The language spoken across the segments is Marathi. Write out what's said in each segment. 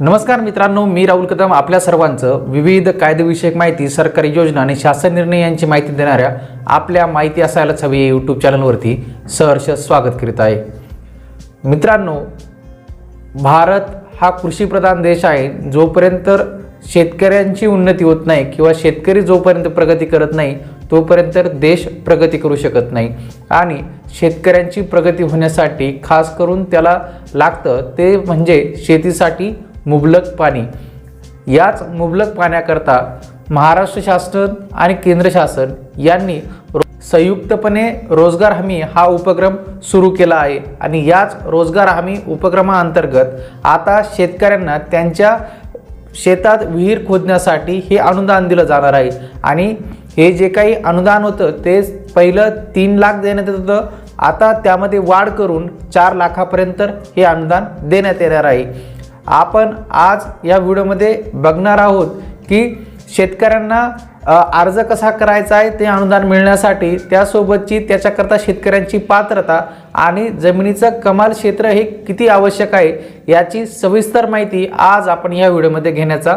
नमस्कार मित्रांनो मी राहुल कदम. आपल्या सर्वांचं विविध कायदेविषयक माहिती सरकारी योजना आणि शासन निर्णय यांची माहिती देणाऱ्या आपल्या माहिती असायलाच हवी यूट्यूब चॅनलवरती सहर्ष स्वागत करीत आहे. मित्रांनो भारत हा कृषीप्रधान देश आहे जोपर्यंत शेतकऱ्यांची उन्नती होत नाही किंवा शेतकरी जोपर्यंत प्रगती करत नाही तोपर्यंत देश प्रगती करू शकत नाही. आणि शेतकऱ्यांची प्रगती होण्यासाठी खास करून त्याला लागतं ते म्हणजे शेतीसाठी मुबलक पाणी. याच मुबलक पाण्याकरता महाराष्ट्र शासन आणि केंद्र शासन यांनी रो- संयुक्तपणे रोजगार हमी हा उपक्रम सुरू केला आहे आणि याच रोजगार हमी उपक्रमाअंतर्गत आता शेतकऱ्यांना त्यांच्या शेतात विहीर खोदण्यासाठी हे अनुदान दिलं जाणार आहे. आणि हे जे काही अनुदान होतं ते पहिलं तीन लाख देण्यात येत होतं. आता त्यामध्ये वाढ करून चार लाखापर्यंत हे अनुदान देण्यात येणार आहे. आपण आज या व्हिडिओमध्ये बघणार आहोत की शेतकऱ्यांना अर्ज कसा करायचा आहे ते अनुदान मिळण्यासाठी त्यासोबतची त्याच्याकरता शेतकऱ्यांची पात्रता आणि जमिनीचं कमाल क्षेत्र हे किती आवश्यक आहे याची सविस्तर माहिती आज आपण या व्हिडिओमध्ये घेण्याचा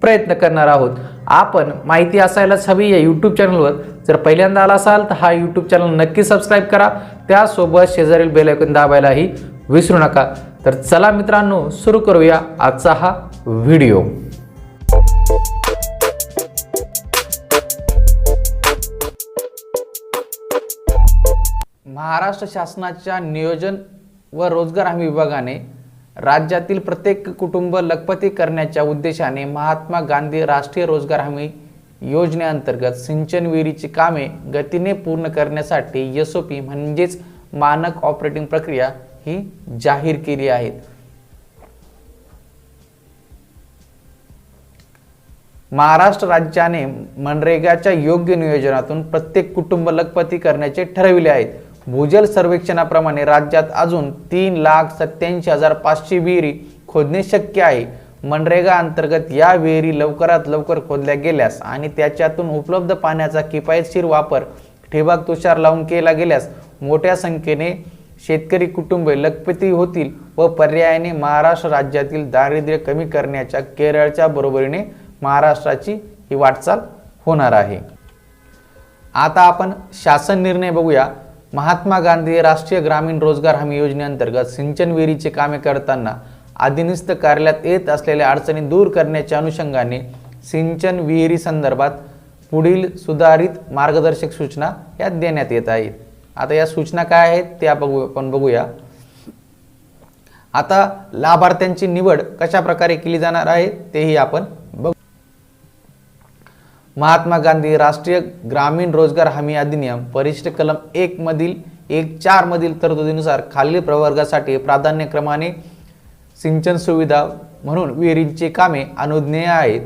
प्रयत्न करणार आहोत. आपण माहिती असायलाच हवी या यूट्यूब चॅनलवर. जर पहिल्यांदा आला असाल तर हा यूट्यूब चॅनल नक्की सबस्क्राईब करा. त्यासोबत शेजारील बेलायकन दाबायलाही विसरू नका. तर चला मित्रांनो सुरू करूया आजचा हा व्हिडिओ. महाराष्ट्र शासनाच्या नियोजन व रोजगार हमी विभागाने राज्यातील प्रत्येक कुटुंब लखपती करण्याच्या उद्देशाने महात्मा गांधी राष्ट्रीय रोजगार हमी योजनेअंतर्गत सिंचन विहिरीची कामे गतीने पूर्ण करण्यासाठी एस ओ पी म्हणजेच मानक ऑपरेटिंग प्रक्रिया ही जाहीर केली आहेत. महाराष्ट्र राज्याने मनरेगाच्या योग्य नियोजनातून प्रत्येक कुटुंब लखपती करण्याचे ठरविले आहेत. भूजल सर्वेक्षणाप्रमाणे राज्यात अजून तीन लाख सत्याऐंशी हजार पाचशे विहिरी खोदणे शक्य आहे. मनरेगा अंतर्गत या विहिरी लवकरात लवकर खोदल्या गेल्यास आणि त्याच्यातून उपलब्ध पाण्याचा किफायतशीर वापर ठिबक तुषार लावून केला गेल्यास मोठ्या संख्येने शेतकरी कुटुंबे लखपती होतील व पर्यायाने महाराष्ट्र राज्यातील दारिद्र्य कमी करण्याच्या केरळच्या बरोबरीने महाराष्ट्राची ही वाटचाल होणार आहे. आता आपण शासन निर्णय बघूया. महात्मा गांधी राष्ट्रीय ग्रामीण रोजगार हमी योजनेअंतर्गत सिंचन विहिरीचे कामे करताना अधिनिस्त कार्यालयात येत असलेल्या अडचणी दूर करण्याच्या अनुषंगाने सिंचन विहिरी संदर्भात पुढील सुधारित मार्गदर्शक सूचना या देण्यात येत आहेत. आता या सूचना काय आहेत त्या बघू आपण बघूया. आता लाभार्थ्यांची निवड कशा प्रकारे केली जाणार आहे तेही आपण बघू. महात्मा गांधी राष्ट्रीय ग्रामीण रोजगार हमी अधिनियम परिशिष्ट कलम एक मधील एक चार मधील तरतुदीनुसार खालील प्रवर्गासाठी प्राधान्यक्रमाने सिंचन सुविधा म्हणून विहिरींची कामे अनुज्ञेय आहेत.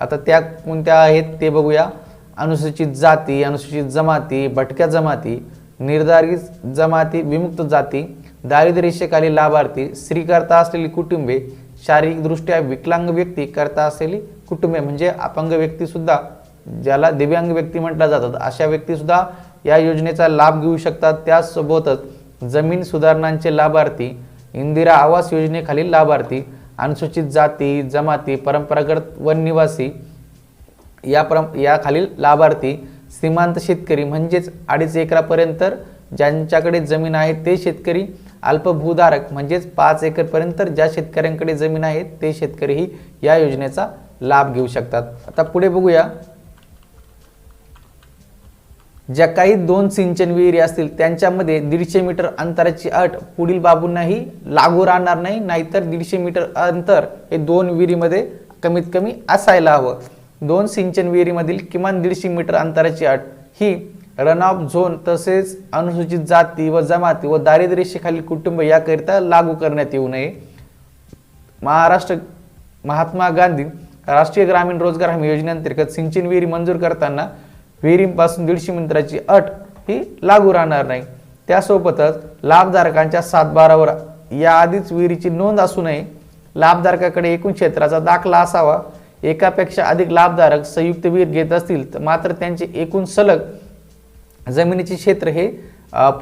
आता त्या कोणत्या आहेत ते बघूया. अनुसूचित जाती अनुसूचित जमाती भटक्या जमाती निर्धारित जमाती विमुक्त जाती दारिद्र्यरेषेखाली लाभार्थी स्त्री करता असलेली कुटुंबे शारीरिकदृष्ट्या विकलांग व्यक्ती करता असलेली कुटुंबे म्हणजे अपंग व्यक्तीसुद्धा ज्याला दिव्यांग व्यक्ती म्हटल्या जातात अशा व्यक्तीसुद्धा या योजनेचा लाभ घेऊ शकतात. त्यासोबतच जमीन सुधारणांचे लाभार्थी इंदिरा आवास योजनेखालील लाभार्थी अनुसूचित जाती जमाती परंपरागत वननिवासी या प्रम याखालील लाभार्थी श्रीमंत शेतकरी म्हणजेच अडीच एकरापर्यंत ज्यांच्याकडे जमीन आहे ते शेतकरी अल्पभूधारक म्हणजेच पाच एकरपर्यंत ज्या शेतकऱ्यांकडे जमीन आहे ते शेतकरीही या योजनेचा लाभ घेऊ शकतात. आता पुढे बघूया. ज्या काही दोन सिंचन विहिरी असतील त्यांच्यामध्ये दीडशे मीटर अंतराची अट पुढील बाबूंनाही लागू राहणार नाही नाहीतर दीडशे मीटर अंतर हे दोन विहिरीमध्ये कमीत कमी असायला हवं. दोन सिंचन विहिरीमधील किमान दीडशे मीटर अंतराची अट. ही रन ऑफ झोन तसेच अनुसूचित जाती व जमाती व दारिद्र्यरेषेखालील कुटुंब याकरिता लागू करण्यात येऊ नये. महाराष्ट्र महात्मा गांधी राष्ट्रीय ग्रामीण रोजगार हमी योजनेअंतर्गत सिंचन विहिरी मंजूर करताना विहिरीपासून दीडशे मीटराची अट ही लागू राहणार नाही. त्यासोबतच लाभधारकांच्या सातबारावर याआधीच विहिरीची नोंद असू नये. लाभधारकाकडे एकूण क्षेत्राचा दाखला असावा. एकापेक्षा अधिक लाभधारक संयुक्त विहीर घेत असतील तर मात्र त्यांचे एकूण सलग जमिनीचे क्षेत्र हे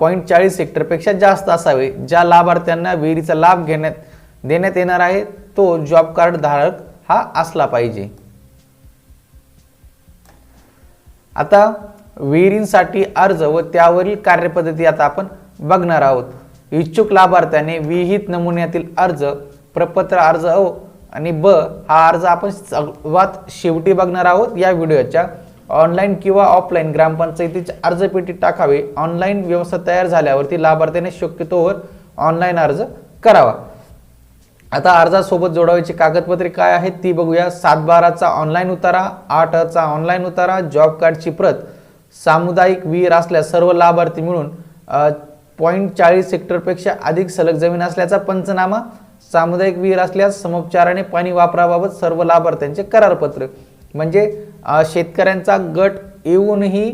पॉईंट चाळीस हेक्टरपेक्षा जास्त असावे ज्या लाभार्थ्यांना विहिरीचा लाभ घेण्यात देण्यात येणार आहे तो जॉब कार्ड धारक हा असला पाहिजे. आता विहिरींसाठी अर्ज व त्यावरील कार्यपद्धती आता आपण बघणार आहोत. इच्छुक लाभार्थ्याने विहित नमुन्यातील अर्ज प्रपत्र अर्ज हो, आणि ब हा अर्ज आपण सर्वात शेवटी बघणार आहोत या व्हिडिओच्या. ऑनलाईन किंवा ऑफलाईन ग्रामपंचायतीच्या अर्जपेटीत टाकावे. ऑनलाईन व्यवस्था तयार झाल्यावरती लाभार्थ्याने शक्यतोवर ऑनलाईन अर्ज करावा. आता अर्जासोबत जोडावायची कागदपत्रे काय आहेत ती बघूया. सात बाराचा ऑनलाईन उतारा आठ चा ऑनलाईन उतारा जॉब कार्डची प्रत सामुदायिक विहीर असल्यास सर्व लाभार्थी मिळून पॉईंट चाळीस हेक्टरपेक्षा अधिक सलग जमीन असल्याचा पंचनामा सामुदायिक विहीर असल्यास समोपचाराने पाणी वापराबाबत सर्व लाभार्थ्यांचे करारपत्र. म्हणजे शेतकऱ्यांचा गट येऊनही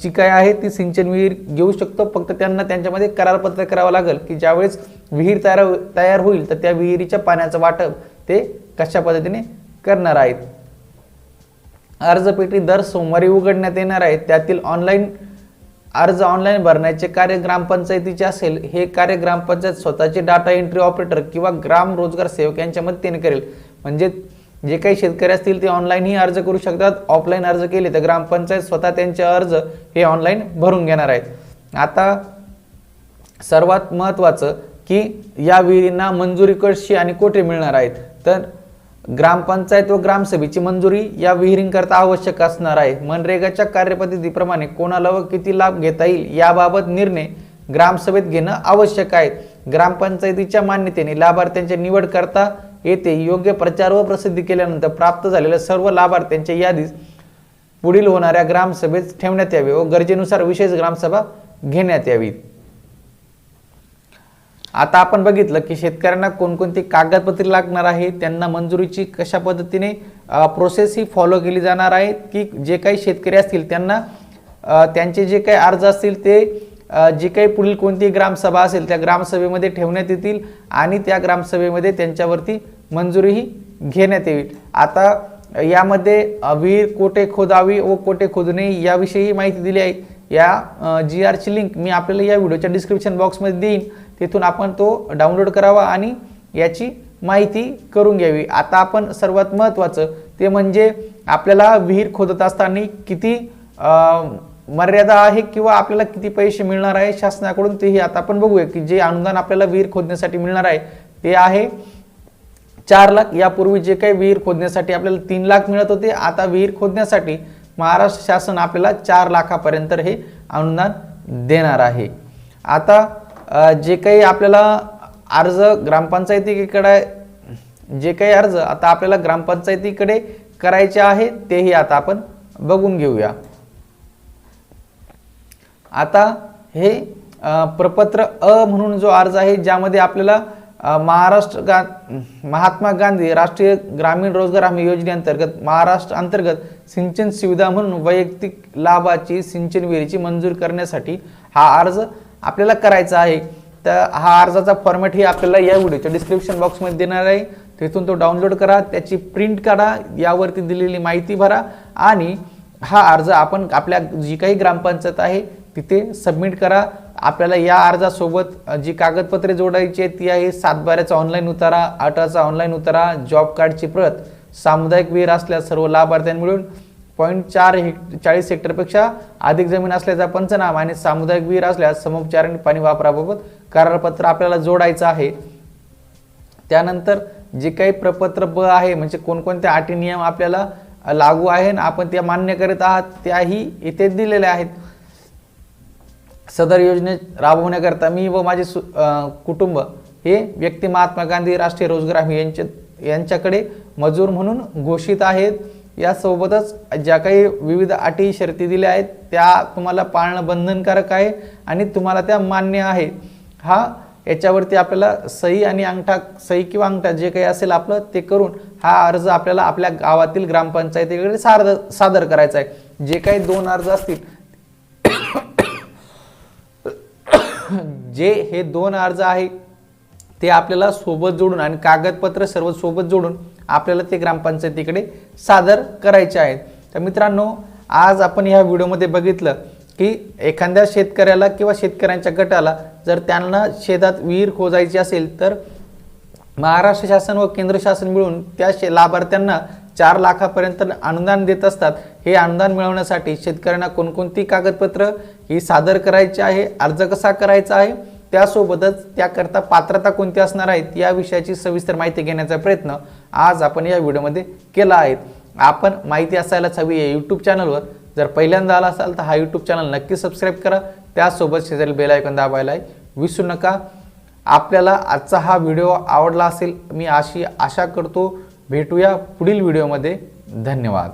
जी काय आहे ती सिंचन विहीर घेऊ शकतो. फक्त त्यांना त्यांच्यामध्ये करारपत्र करावं लागेल की ज्यावेळेस विहीर तयार हो, तयार होईल तर त्या विहिरीच्या पाण्याचं वाटप ते कशा पद्धतीने करणार आहेत? अर्जपेटी दर सोमवारी उघडण्यात येणार आहे. त्यातील ऑनलाईन अर्ज ऑनलाईन भरण्याचे कार्य ग्रामपंचायतीचे असेल हे कार्य ग्रामपंचायत स्वतःचे डाटा एंट्री ऑपरेटर किंवा ग्राम रोजगार सेवक यांच्या मदतीने करेल. म्हणजे जे काही शेतकरी असतील ते ऑनलाईनही अर्ज करू शकतात. ऑफलाईन अर्ज केले तर ग्रामपंचायत स्वतः त्यांचे अर्ज हे ऑनलाईन भरून घेणार आहेत. आता सर्वात महत्त्वाचं की या विहिरींना मंजुरी कशी आणि कोठे मिळणार आहेत. तर ग्रामपंचायत व ग्रामसभेची मंजुरी या विहिरींकरता आवश्यक असणार आहे. मनरेगाच्या कार्यपद्धतीप्रमाणे कोणाला व किती लाभ घेता येईल याबाबत निर्णय ग्रामसभेत घेणं आवश्यक आहे. ग्रामपंचायतीच्या मान्यतेने लाभार्थ्यांची निवड करता येते. योग्य प्रचार व प्रसिद्धी केल्यानंतर प्राप्त झालेल्या सर्व लाभार्थ्यांच्या यादीस पुढील होणाऱ्या ग्रामसभेत ठेवण्यात यावी व गरजेनुसार विशेष ग्रामसभा घेण्यात यावी आता आपण बघितलं की शेतकऱ्यांना कोणकोणती कागदपत्रे लागणार आहे त्यांना मंजुरीची कशा पद्धतीने प्रोसेस ही फॉलो केली जाणार आहे की जे काही शेतकरी असतील त्यांना त्यांचे जे काही अर्ज असतील ते जी जे काही पुढील कोणती ग्रामसभा असेल त्या ग्रामसभेमध्ये ठेवण्यात येतील आणि त्या ग्रामसभेमध्ये त्यांच्यावरती मंजुरीही घेण्यात येईल. आता यामध्ये विहीर कोठे खोदावी व कोठे खोदू नये याविषयी माहिती दिली आहे. या जी आरची लिंक मी आपल्याला या व्हिडिओच्या डिस्क्रिप्शन बॉक्समध्ये देईन. तिथून आपण तो डाउनलोड करावा आणि याची माहिती करून घ्यावी. आता आपण सर्वात महत्त्वाचं ते म्हणजे आपल्याला विहीर खोदत असताना किती मर्यादा आहे किंवा आपल्याला किती पैसे मिळणार आहे शासनाकडून तेही आता आपण बघूया की जे अनुदान आपल्याला विहीर खोदण्यासाठी मिळणार आहे ते आहे चार लाख. यापूर्वी जे काही विहीर खोदण्यासाठी आपल्याला तीन लाख मिळत होते आता विहीर खोदण्यासाठी महाराष्ट्र शासन आपल्याला चार लाखापर्यंत हे अनुदान देणार आहे. आता जे काही आपल्याला अर्ज ग्रामपंचायतीकडे जे काही अर्ज आता आपल्याला ग्रामपंचायतीकडे करायचे आहे तेही आता आपण बघून घेऊया. आता हे प्रपत्र अ म्हणून जो अर्ज आहे ज्यामध्ये आपल्याला महाराष्ट्र गा महात्मा गांधी राष्ट्रीय ग्रामीण रोजगार हमी योजनेअंतर्गत महाराष्ट्र अंतर्गत सिंचन सुविधा म्हणून वैयक्तिक लाभाची सिंचन विहिरीची मंजूर करण्यासाठी हा अर्ज आपल्याला करायचा आहे. तर हा अर्जाचा फॉर्मॅट ही आपल्याला या व्हिडिओच्या डिस्क्रिप्शन बॉक्समध्ये देणार आहे. तिथून तो डाउनलोड करा त्याची प्रिंट काढा यावरती दिलेली माहिती भरा आणि हा अर्ज आपण आपल्या जी काही ग्रामपंचायत आहे तिथे सबमिट करा. आपल्याला या अर्जासोबत जी कागदपत्रे जोडायची आहेत ती आहे सातबाऱ्याचा ऑनलाईन उतारा आठाचा ऑनलाईन उतारा जॉब कार्डची प्रत सामुदायिक विहीर असल्यास सर्व लाभार्थ्यांनी मिळून पॉईंट चार हेक् चाळीस हेक्टरपेक्षा अधिक जमीन असल्याचा पंचनामा आणि सामुदायिक विहीर असल्यास समुपचाराने आणि पाणी वापराबाबत करारपत्र आपल्याला जोडायचं आहे. त्यानंतर जे काही प्रपत्र ब आहे म्हणजे कोणकोणते अटी नियम आपल्याला लागू आहे आणि आपण त्या मान्य करीत आहात त्याही इथे दिलेल्या आहेत. सदर योजने राबवण्याकरता मी व माझे सु कुटुंब हे व्यक्ती महात्मा गांधी राष्ट्रीय रोजगार हमी यांच्या यांच्याकडे मजूर म्हणून घोषित आहेत. यासोबतच ज्या काही विविध अटी शर्ती दिल्या आहेत त्या तुम्हाला पाळणं बंधनकारक आहे आणि तुम्हाला त्या मान्य आहे. हा याच्यावरती आपल्याला सही आणि अंगठा सही किंवा अंगठा जे काही असेल आपलं ते करून हा अर्ज आपल्याला आपल्या गावातील ग्रामपंचायतीकडे सादर सादर करायचा आहे. जे काही दोन अर्ज असतील जे हे दोन अर्ज आहे ते आपल्याला सोबत जोडून आणि कागदपत्र सर्व सोबत जोडून आपल्याला ते ग्रामपंचायतीकडे सादर करायचे आहेत. तर मित्रांनो आज आपण ह्या व्हिडिओमध्ये बघितलं की एखाद्या शेतकऱ्याला किंवा शेतकऱ्यांच्या गटाला जर त्यांना शेतात विहीर खोजायची असेल तर महाराष्ट्र शासन व केंद्र शासन मिळून त्या शे लाभार्थ्यांना चार लाखापर्यंत अनुदान देत असतात. हे अनुदान मिळवण्यासाठी शेतकऱ्यांना कोणकोणती कागदपत्र ही सादर करायची आहे अर्ज कसा करायचा आहे त्यासोबतच त्याकरता पात्रता कोणती असणार आहेत या विषयाची सविस्तर माहिती घेण्याचा प्रयत्न आज आपण या व्हिडिओमध्ये केला आहे. आपण माहिती असायलाच हवी आहे यूट्यूब चॅनलवर जर पहिल्यांदा आला असाल तर हा यूट्यूब चॅनल नक्की सबस्क्राईब करा. त्यासोबत शेजारी बेल आयकॉन दाबायला विसरू नका. आपल्याला आजचा हा व्हिडिओ आवडला असेल मी अशी आशा करतो. भेटूया पुढील व्हिडिओमध्ये. धन्यवाद.